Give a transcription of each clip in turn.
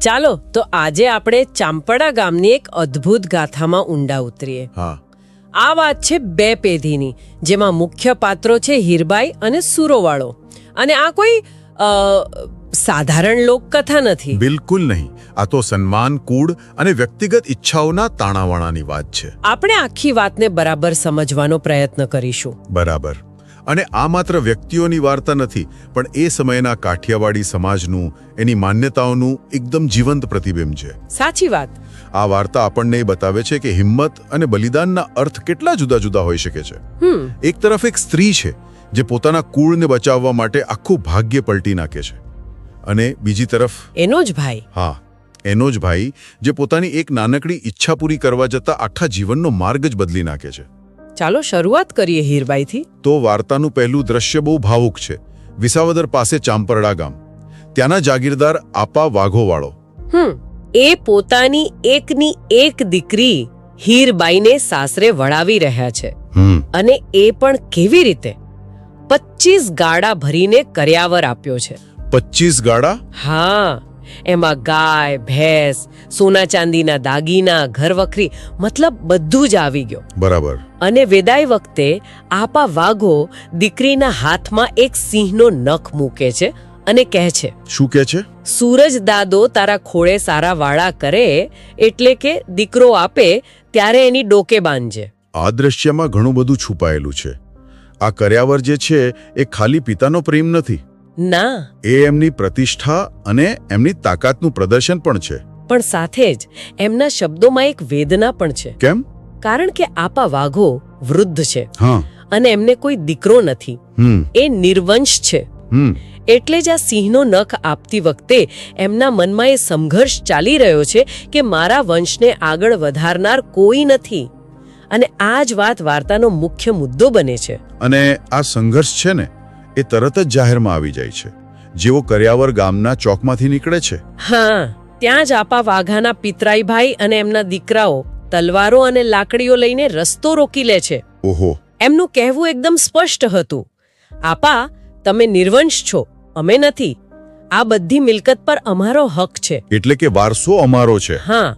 ચાલો તો આજે આપણે ચાંપડા ગામની એક અદ્ભુત ગાથામાં ઊંડા ઉતરીએ. હા. આ વાત છે બે પેઢીની જેમાં મુખ્ય પાત્રો છે હીરબાઈ અને સુરોવાળો. અને આ કોઈ સાધારણ લોકકથા નથી. બિલકુલ નહીં. આ તો સન્માન કુળ અને વ્યક્તિગત ઈચ્છાઓના તાણાવાણાની વાત છે. આપણે આખી વાતને બરાબર સમજવાનો પ્રયત્ન કરીશું. બરાબર. અને આ માત્ર વ્યક્તિઓની વાર્તા નથી પણ એ સમયના કાઠિયાવાડી સમાજનું એની માન્યતાઓનું એકદમ જીવંત પ્રતિબિંબ છે. સાચી વાત. આ વાર્તા આપણને એ બતાવે છે કે હિંમત અને બલિદાનના અર્થ કેટલા જુદા જુદા હોઈ શકે છે. એક તરફ એક સ્ત્રી છે જે પોતાના કુળને બચાવવા માટે આખું ભાગ્ય પલટી નાખે છે. અને બીજી તરફ એનો જ ભાઈ. હા એનો જ ભાઈ જે પોતાની એક નાનકડી ઈચ્છા પૂરી કરવા જતાં આખા જીવનનો માર્ગ જ બદલી નાખે છે. ચાલો શરૂઆત કરીએ હીરબાઈથી. તો વાર્તાનું પહેલું દ્રશ્ય બહુ ભાવુક છે. વિસાવદર પાસે ચાંપરડા ગામ. ત્યાંના જાગીરદાર આપા વાઘોવાળો. હમ એ પોતાની એકની એક દીકરી હીરબાઈને સાસરે વળાવી રહ્યા છે. અને એ પણ કેવી રીતે? પચીસ ગાડા ભરીને કર્યાવર આપ્યો છે. પચીસ ગાડા હા. એમાં ગાય ભેંસ સોના ચાંદીના દાગીના ઘરવખરી મતલબ બધું જ આવી ગયો. બરાબર. અને વેદાય વખતે આપા વાઘો દીકરીના હાથમાં એક સિંહનો નખ મૂકે છે અને કહે છે શું કહે છે? સૂરજ દાદો તારા ખોળે સારા વાળા કરે એટલે કે દીકરો આપે ત્યારે એની ડોકે બાંધજે. આ દ્રશ્યમાં ઘણું બધું છુપાયેલું છે. આ કર્યાવર જે છે એ ખાલી પિતાનો પ્રેમ નથી. ના. એ એમની પ્રતિષ્ઠા અને એમની તાકાતનું પ્રદર્શન પણ છે. પણ સાથે જ એમના શબ્દોમાં એક વેદના પણ છે. કેમ? કારણ કે આપા વાઘો વૃદ્ધ છે. હા. અને એમને કોઈ દીકરો નથી. એ નિર્વંશ છે. એટલે જ આ સિંહનો નખ આપતી વખતે એમના મનમાં એ સંઘર્ષ ચાલી રહ્યો છે કે મારા વંશને આગળ વધારનાર કોઈ નથી. અને આ જ વાત વાર્તાનો મુખ્ય મુદ્દો બને છે. અને આ સંઘર્ષ છે ને એ તરત જ જાહેરમાં આવી જાય છે. જેઓ કર્યાવર ગામના ચોકમાંથી નીકળે છે. હા ત્યાં જ આપા વાઘાના પિતરાઈભાઈ અને એમના દીકરાઓ તલવારો અને લાકડીઓ લઈને રસ્તો રોકી લે છે. ઓહો. એમનું કહેવું એકદમ સ્પષ્ટ હતું. આપા તમે નિર્વંશ છો. અમે નથી. આ બધી મિલકત પર અમારો હક છે. એટલે કે વારસો અમારો છે. હા.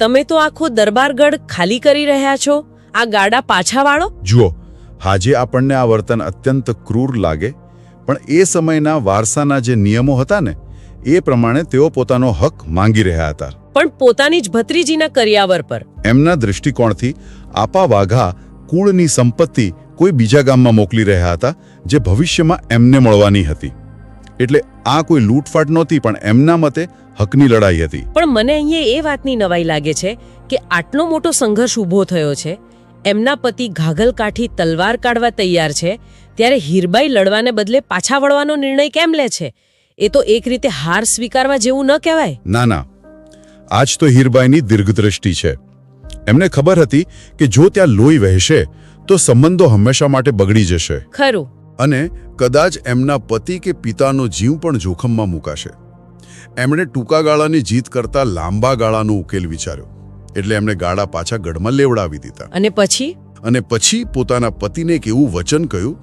તમે તો આખો દરબારગઢ ખાલી કરી રહ્યા છો. આ ગાડા પાછા વાળો? જુઓ હાજે આપણને આ વર્તન અત્યંત ક્રૂર લાગે પણ એ સમયના વારસાના જે નિયમો હતા ને એ પ્રમાણે તેઓ પોતાનો હક માંગી રહ્યા હતા. પણ પોતાની જ ભત્રીજીના કરિયાવર પર. એમના દૃષ્ટિકોણથી આપા વાઘા કુળની સંપત્તિ કોઈ બીજા ગામમાં મોકલી રહ્યા હતા જે ભવિષ્યમાં એમને મળવાની હતી. એટલે આ કોઈ લૂંટફાટ નહોતી પણ એમના મતે હકની લડાઈ હતી. પણ મને અહીંયા એ વાતની નવાઈ લાગે છે કે આટલો મોટો સંઘર્ષ ઊભો થયો છે એમના પતિ ઘાઘલ કાઠી તલવાર કાઢવા તૈયાર છે ત્યારે હીરબાઈ લડવાને બદલે પાછા વળવાનો નિર્ણય કેમ લે છે? એ તો એક રીતે હાર સ્વીકારવા જેવું ન કહેવાય. ના ના. આજ તો હીરબાઈની દીર્ઘદ્રષ્ટિ છે. એમને ખબર હતી કે જો ત્યાં લોહી વહેશે તો સંબંધો હંમેશા માટે બગડી જશે. ખરું. અને કદાચ એમના પતિ કે પિતાનો જીવ પણ જોખમમાં મુકાશે. એમણે ટૂંકા ગાળાની જીત કરતા લાંબા ગાળાનો ઉકેલ વિચાર્યો. એટલે એમણે ગાળા પાછા ગઢમાં લેવડાવી દીધા. અને પછી? અને પછી પોતાના પતિને એક એવું વચન કહ્યું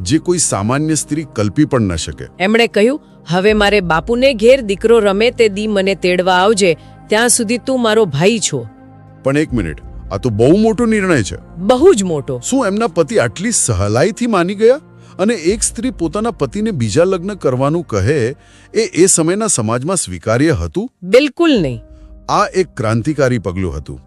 જે કોઈ સામાન્ય સ્ત્રી કલ્પી પણ ન શકે. એમણે કહ્યું હવે મારે બાપુને ઘેર દીકરો રમે તે દી મને તેડવા આવજે ત્યાં સુધી તું મારો ભાઈ છો. પણ એક મિનિટ આ તો બહુ મોટો નિર્ણય છે. બહુ જ મોટો. શું એમના પતિ આટલી સહલાઈથી માની ગયા? અને એક સ્ત્રી પોતાના પતિને બીજા લગ્ન કરવાનું કહે એ એ સમયના સમાજમાં સ્વીકાર્ય હતું? બિલકુલ નહીં. આ એક ક્રાંતિકારી પગલું હતું.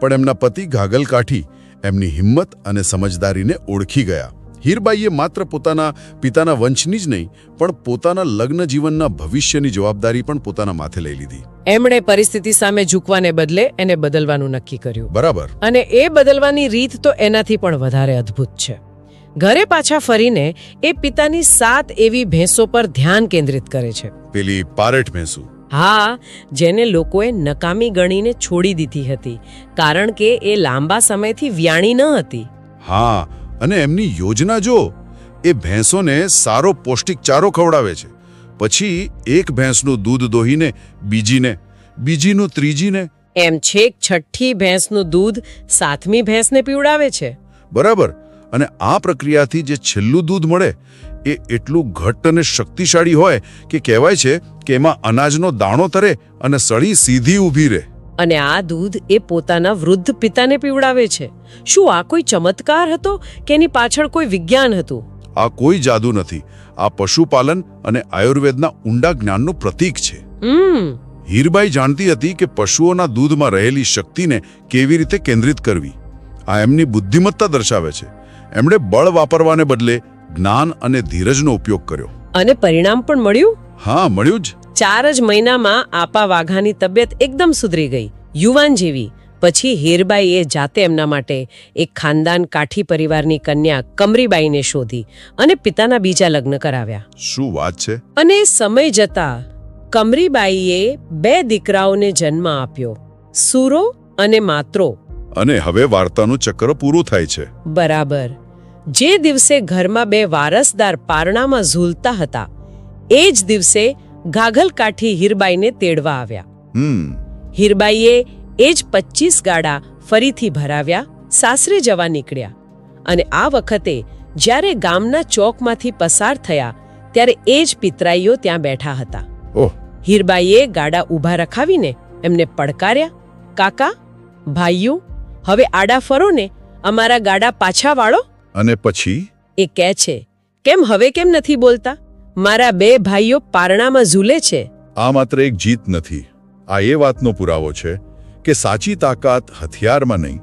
પણ એમના પતિ ઘાગલ કાઠી એમની હિંમત અને સમજદારીને ઓળખી ગયા. હીરબાઈએ માત્ર પોતાના પિતાના વંશની જ નહીં પણ પોતાના લગ્ન જીવનના ભવિષ્યની જવાબદારી પણ પોતાના માથે લઈ લીધી. એમણે પરિસ્થિતિ સામે ઝૂકવાને બદલે એને બદલવાનું નક્કી કર્યું. બરાબર. અને એ બદલવાની રીત તો એનાથી પણ વધારે અદ્ભુત છે. ઘરે પાછા ફરીને એ પિતાની સાત એવી ભેંસો પર ધ્યાન કેન્દ્રિત કરે છે. પેલી પારેટ ભેંસુ. હા જેને લોકોએ નકામી ગણીને છોડી દીધી હતી કારણ કે એ લાંબા સમયથી વ્યાણી ન હતી. હા અને એમની યોજના જો એ ભેંસોને સારો પૌષ્ટિક ચારો ખવડાવે છે. પછી એક ભેંસનું દૂધ દોહીને બીજીને બીજીનું ત્રીજીને. એમ છેક છઠ્ઠી ભેંસનું દૂધ સાતમી ભેંસને પીવડાવે છે. બરાબર અને આ પ્રક્રિયાથી જે છેલ્લું દૂધ મળે એ એટલું ઘટ્ટ અને શક્તિશાળી હોય કે કહેવાય છે કે એમાં અનાજનો દાણો તરે અને સળી સીધી ઊભી રહે. અને આ દૂધ એ પોતાના વૃદ્ધ પિતાને પીવડાવે છે. શું આ કોઈ ચમત્કાર હતો કે એની પાછળ કોઈ વિજ્ઞાન હતું? આ કોઈ જાદુ નથી. આ પશુપાલન અને આયુર્વેદના ઊંડા જ્ઞાનનું પ્રતીક છે. હીરબાઈ જાણતી હતી કે પશુઓના દૂધમાં રહેલી શક્તિને કેવી રીતે કેન્દ્રિત કરવી. આ એમની બુદ્ધિમત્તા દર્શાવે છે. એમણે બળ વાપરવાને બદલે જ્ઞાન અને ધીરજનો ઉપયોગ કર્યો. અને પરિણામ પણ મળ્યું? હા મળ્યું જ. ચાર જ મહિનામાં આપા વાઘાની તબિયત એકદમ સુધરી ગઈ. યુવાન જેવી. પછી હીરબાઈએ જાતે એમના માટે એક ખાનદાન કાઠી પરિવારની કન્યા કમરીબાઈને શોધી અને પિતાના બીજા લગ્ન કરાવ્યા. શું વાત છે? અને સમય જતા કમરીબાઈએ બે દીકરાઓને જન્મ આપ્યો. સુરો અને માત્રો. અને હવે વાર્તાનું ચક્ર પૂરું થાય છે. બરાબર. જે દિવસે ઘરમાં બે વારસદાર પારણામાં ઝૂલતા હતા એ જ દિવસે ગાઘલકાઠી હીરબાઈને તેડવા આવ્યા. હીરબાઈએ એ જ પચીસ ગાડા ફરીથી ભરાવ્યા સાસરે જવા નીકળ્યા. અને આ વખતે જ્યારે ગામના ચોકમાંથી પસાર થયા ત્યારે એ જ પિતરાઈઓ ત્યાં બેઠા હતા. ઓહ. હીરબાઈએ ગાડા ઊભા રખાવીને એમને પડકાર્યા કાકા ભાઈઓ હવે આડા ફરો ને અમારા ગાડા પાછા વાળો. અને પછી? એ કહે છે કેમ હવે કેમ નથી બોલતા? મારા બે ભાઈઓ પારણામાં ઝૂલે છે. આ માત્ર એક જીત નથી. આ એ વાતનો પુરાવો છે કે સાચી તાકાત હથિયારમાં નહીં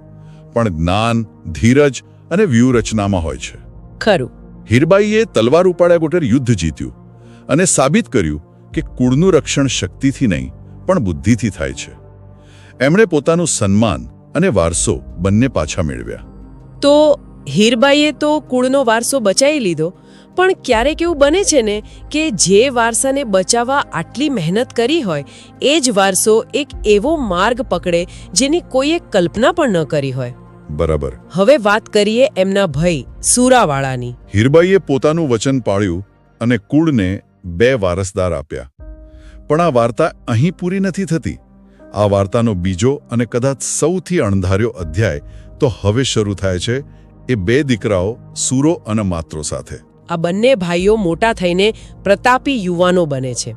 પણ જ્ઞાન ધીરજ અને વ્યૂહરચનામાં હોય છે. ખરું. હીરબાઈએ તલવાર ઉપાડ્યા વગર યુદ્ધ જીત્યું અને સાબિત કર્યું કે કુળનું રક્ષણ શક્તિથી નહીં પણ બુદ્ધિથી થાય છે. એમણે પોતાનું સન્માન અને વારસો બંને પાછા મેળવ્યા. તો હીરબાઈએ તો કુળનો વારસો બચાવી લીધો પણ ક્યારેક એવું બને છે ને કે જે વારસાને બચાવવા આટલી મહેનત કરી હોય એ જ વારસો એક એવો માર્ગ પકડે જેની કોઈએ કલ્પના પણ ન કરી હોય. બરાબર. હવે વાત કરીએ એમના ભાઈ સુરાવાળાની. હીરબાઈએ પોતાનું વચન પાળ્યું અને કુળને બે વારસદાર આપ્યા. પણ આ વાર્તા અહીં પૂરી નથી થતી. આ વાર્તાનો બીજો અને કદાચ સૌથી અણધાર્યો અધ્યાય તો હવે શરૂ થાય છે એ બે દીકરાઓ સુરો અને માત્રો સાથે. આ બંને ભાઈઓ મોટા થઈને પ્રતાપી યુવાનો બને છે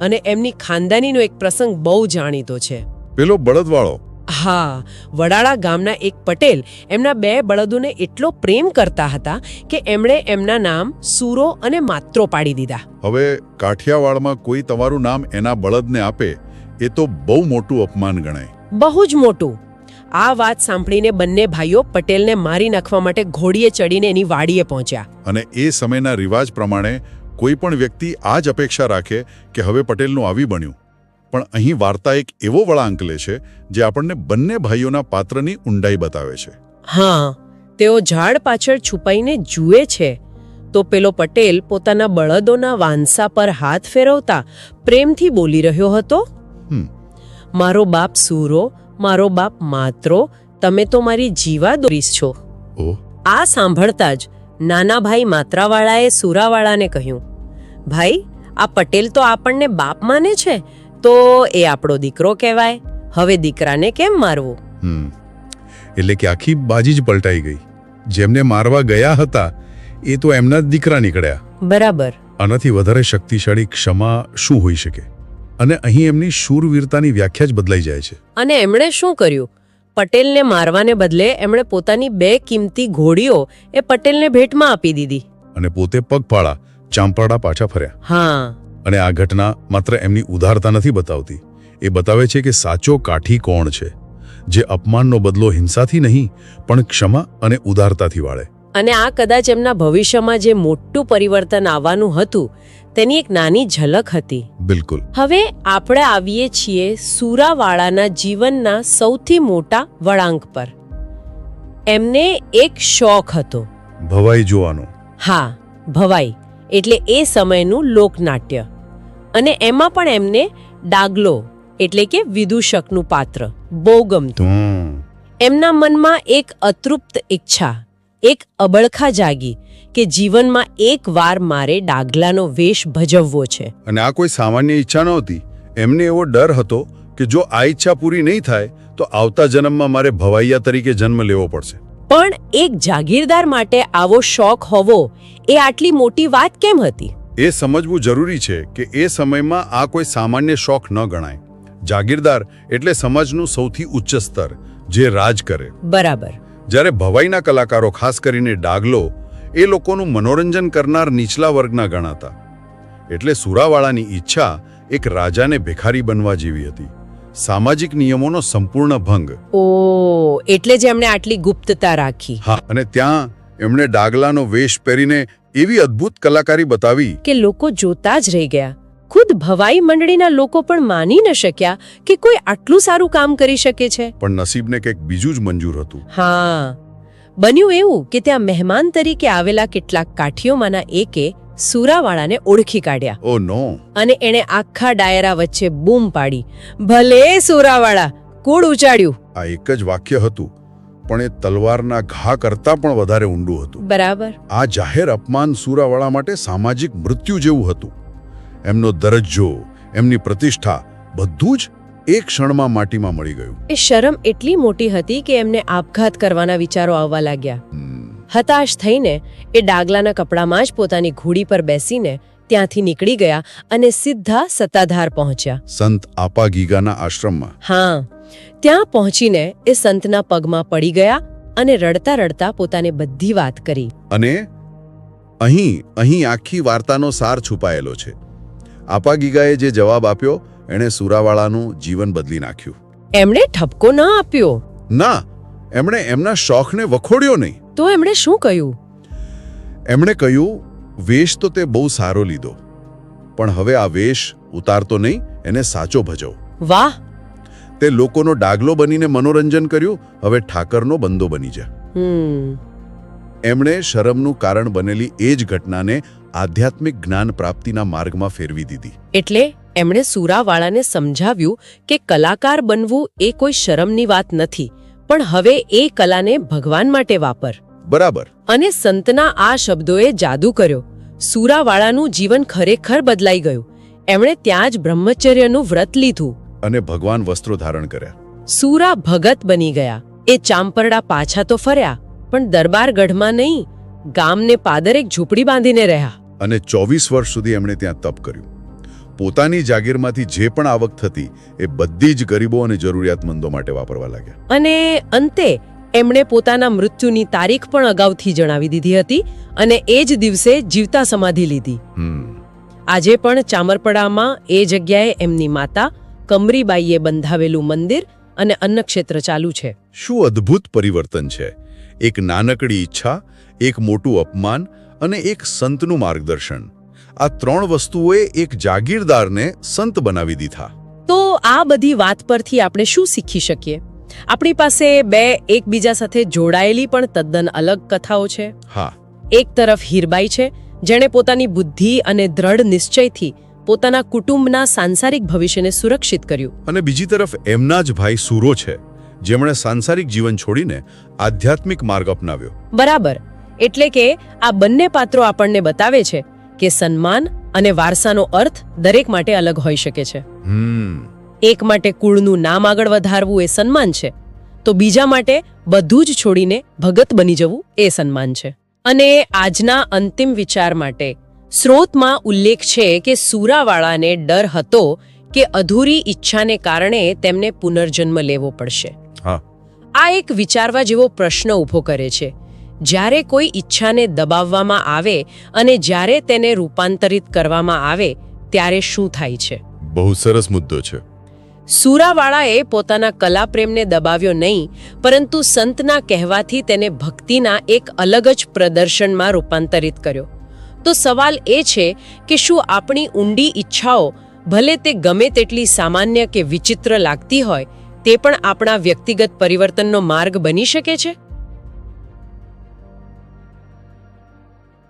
અને એમની ખાનદાનીનો એક પ્રસંગ બહુ જાણીતો છે. પેલો બળદવાળો. હા વડાળા ગામના એક પટેલ એમના બે બળદોને એટલો પ્રેમ કરતા હતા કે એમણે એમના નામ સુરો અને માત્રો પાડી દીધા. હવે કાઠિયાવાડમાં કોઈ તમારું નામ એના બળદને આપે એ તો બહુ મોટું અપમાન ગણાય. બહુ જ મોટું. આ વાત સાંભળીને બંને ભાઈઓ પટેલને મારી નાખવા માટે ઘોડીએ ચડીને એની વાડીએ પહોંચ્યા. અને એ સમયના રિવાજ પ્રમાણે કોઈ પણ વ્યક્તિ આ જ અપેક્ષા રાખે કે હવે પટેલનું આવી બન્યું. પણ અહીં વાર્તા એક એવો વળાંક લે છે જે આપણને બંને ભાઈઓના પાત્રની ઊંડાઈ બતાવે છે. હા તેઓ ઝાડ પાછળ છુપાઈને જુએ છે. તો પેલો પટેલ પોતાના બળદોના વાંસા પર હાથ ફેરવતા પ્રેમથી બોલી રહ્યો હતો મારો બાપ સૂરો મારો બાપ માત્રો તમે તો મારી જીવા દોરીશ છો. આ સાંભળતા જ નાના ભાઈ માત્રાવાળાએ સુરાવાળાને કહ્યું ભાઈ આ પટેલ તો આપણને બાપ માને છે તો એ આપણો દીકરો કહેવાય. હવે દીકરાને કેમ મારવો? એટલે કે આખી બાજી જ પલટાઈ ગઈ. જેમને મારવા ગયા હતા એ તો એમના જ દીકરા નીકળ્યા. બરાબર. આનાથી વધારે શક્તિશાળી ક્ષમા શું હોઈ શકે? અને અહીં એમની શૂરવીરતાની વ્યાખ્યા જ બદલાઈ જાય છે. અને એમણે શું કર્યું? પટેલને મારવાને બદલે એમણે પોતાની બે કિંમતી ઘોડીઓ એ પટેલને ભેટમાં આપી દીધી. અને પોતે પગપાળા ચાંપરડા પાછા ફર્યા. હા. અને આ ઘટના માત્ર એમની ઉદારતા નથી બતાવતી. એ બતાવે છે કે સાચો કાઠી કોણ છે? જે અપમાનનો બદલો હિંસાથી નહીં પણ ક્ષમા અને ઉદારતાથી વાળે. અને આ કદાચ એમના ભવિષ્યમાં જે મોટું પરિવર્તન આવવાનું હતું તેની એક નાની ઝલક હતી. બિલકુલ. હવે આપણે આવીએ છીએ સુરાવાળાના જીવનના સૌથી મોટા વળાંક પર. એમને એક શોખ હતો. ભવાઈ જોવાનો. હા ભવાઈ એટલે એ સમયનું લોકનાટ્ય. અને એમાં પણ એમને ડાગલો એટલે કે વિદૂષકનું પાત્ર બહુ ગમતું એમના મનમાં એક અતૃપ્ત ઈચ્છા એક અબળખા જાગી કે જીવનમાં એક વાર મારે ડાગલાનો વેશ ભજવવો છે. અને આ કોઈ સામાન્ય ઈચ્છા નહોતી. એમને એવો ડર હતો કે જો આ ઈચ્છા પૂરી નહીં થાય તો આવતા જન્મમાં મારે ભવાઈયા તરીકે જન્મ લેવો પડશે. પણ એક જાગીરદાર માટે આવો શોખ હોવો એ આટલી મોટી વાત કેમ હતી? એ સમજવું જરૂરી છે કે એ સમયમાં આ કોઈ સામાન્ય શોખ ન ગણાય. જાગીરદાર એટલે સમાજનું સૌથી ઉચ્ચ સ્તર જે રાજ કરે. બરાબર. જ્યારે ભવાઈના કલાકારો ખાસ કરીને ડાગલો એ લોકોનું મનોરંજન કરનાર નીચલા વર્ગના ગણાતા. એટલે સુરાવાળાની ઈચ્છા એક રાજાને ભિખારી બનવા જેવી હતી. સામાજિક નિયમોનો સંપૂર્ણ ભંગ. ઓ એટલે જ એમણે આટલી ગુપ્તતા રાખી. હા અને ત્યાં એમણે ડાગલાનો વેશ પહેરીને એવી અદ્ભુત કલાકારી બતાવી. કે લોકો જોતા જ રહી ગયા. ખુદ ભવાઈ મંડળીના લોકો પણ માની ન શક્યા કે કોઈ આટલું સારું કામ કરી શકે છે. પણ નસીબને કંઈક બીજું જ મંજૂર હતું. હા. બન્યું એવું કે ત્યાં મહેમાન તરીકે આવેલા કેટલાક કાઠીઓમાંના એકે સુરાવાળાને ઓળખી કાઢ્યા. ઓ નો. અને એણે આખા ડાયરા વચ્ચે બૂમ પાડી. ભલે સુરાવાળા કુળ ઉચાડ્યું આ એક જ વાક્ય હતું પણ એ તલવારના ઘા કરતાં પણ વધારે ઊંડું હતું. બરાબર. આ જાહેર અપમાન સુરાવાળા માટે સામાજિક મૃત્યુ જેવું હતું. એમનો દરજ્જો એમની પ્રતિષ્ઠા બધું જ એક ક્ષણમાં માટીમાં મળી ગયું. એ શરમ એટલી મોટી હતી કે એમને આપઘાત કરવાના વિચારો આવવા લાગ્યા. હતાશ થઈને એ ડાગલાના કપડામાં જ પોતાની ઘોડી પર બેસીને ત્યાંથી નીકળી ગયા અને સીધા સત્તાધાર પહોંચ્યા. સંત આપા ગીગાના આશ્રમમાં. હા ત્યાં પહોંચીને એ સંતના પગમાં પડી ગયા અને રડતા રડતા પોતાને બધી વાત કરી. અને અહીં અહીં આખી વાર્તાનો સાર છુપાયેલો છે. આપા ગીગાએ જે જવાબ આપ્યો એણે સુરાવાળાનું જીવન બદલી નાખ્યું. એમણે ઠપકો ન આપ્યો. ના એમણે એમના શોખને વખોડ્યો નહીં. તો એમણે શું કહ્યું? એમણે કહ્યું વેશ તો તે બહુ સારો લીધો પણ હવે આ વેશ ઉતારતો નહીં એને સાચો ભજવ. વાહ! તે લોકોનો ડાગલો બનીને મનોરંજન કર્યું હવે ઠાકરનો બંદો બની જા એમણે શરમનું કારણ બનેલી એ જ ઘટનાને આધ્યાત્મિક જ્ઞાન પ્રાપ્તિના માર્ગમાં ફેરવી દીધી. એટલે? એમણે સુરાવાળાને સમજાવ્યું કે કલાકાર બનવું એ કોઈ શરમની વાત નથી પણ હવે એ કલાને ભગવાન માટે વાપર. બરાબર. અને સંતના આ શબ્દોએ જાદુ કર્યો. સુરાવાળાનું જીવન ખરેખર બદલાઈ ગયું. એમણે ત્યાં જ બ્રહ્મચર્યનું વ્રત લીધું. અને ભગવાન વસ્ત્રો ધારણ કર્યા. સુરા ભગત બની ગયા. એ ચાંપરડા પાછા તો ફર્યા પણ દરબારગઢમાં નહીં ગામને પાદર એક ઝૂંપડી બાંધીને રહ્યા. અને ચોવીસ વર્ષ સુધી એમણે ત્યાં તપ કર્યું. પોતાની જાગીરમાંથી જે પણ આવક થતી એ બધી જ ગરીબો અને જરૂરિયાતમંદો માટે વાપરવા લાગ્યા. અને અંતે એમણે પોતાના મૃત્યુની તારીખ પણ અગાઉથી જણાવી દીધી હતી અને એ જ દિવસે જીવતા સમાધિ લીધી. આજે પણ ચામરપડામાં એ જગ્યાએ એમની માતા કમરીબાઈએ બંધાવેલું મંદિર અને અન્નક્ષેત્ર ચાલુ છે. શું અદ્ભુત પરિવર્તન છે. એક નાનકડી ઈચ્છા એક મોટું અપમાન અને એક સંતનું માર્ગદર્શન. આ ત્રણ વસ્તુઓએ એક જાગીરદારને સંત બનાવી દીધા. તો આ બધી વાત પરથી આપણે શું શીખી શકીએ? આપણી પાસે બે એકબીજા સાથે જોડાયેલી પણ તદ્દન અલગ કથાઓ છે. હા. એક તરફ હીરબાઈ છે જેણે પોતાની બુદ્ધિ અને દ્રઢ નિશ્ચયથી પોતાના કુટુંબના સાંસારિક ભવિષ્યને સુરક્ષિત કર્યું. અને બીજી તરફ એમના જ ભાઈ સુરો છે જેમણે સાંસારિક જીવન છોડીને આધ્યાત્મિક માર્ગ અપનાવ્યો. બરાબર. એટલે કે આ બંને પાત્રો આપણને બતાવે છે કે સન્માન અને વારસાનો અર્થ દરેક માટે અલગ હોઈ શકે છે. હમ. એક માટે કુળનું નામ આગળ વધારવું એ સન્માન છે તો બીજા માટે બધું જ છોડીને ભગત બની જવું એ સન્માન છે. અને આજના અંતિમ વિચાર માટે સ્રોતમાં ઉલ્લેખ છે કે સુરાવાળાને ડર હતો કે અધૂરી ઈચ્છાને કારણે તેમને પુનર્જન્મ લેવો પડશે. હા. આ એક વિચારવા જેવો પ્રશ્ન ઊભો કરે છે જ્યારે કોઈ ઈચ્છાને દબાવવામાં આવે અને જ્યારે તેને રૂપાંતરિત કરવામાં આવે ત્યારે શું થાય છે? બહુ સરસ મુદ્દો છે. સુરાવાળાએ પોતાના કલાપ્રેમને દબાવ્યો નહીં પરંતુ સંતના કહેવાથી તેને ભક્તિના એક અલગ જ પ્રદર્શનમાં રૂપાંતરિત કર્યો. તો સવાલ એ છે કે શું આપણી ઊંડી ઈચ્છાઓ ભલે તે ગમે તેટલી સામાન્ય કે વિચિત્ર લાગતી હોય તે પણ આપણા વ્યક્તિગત પરિવર્તનનો માર્ગ બની શકે છે?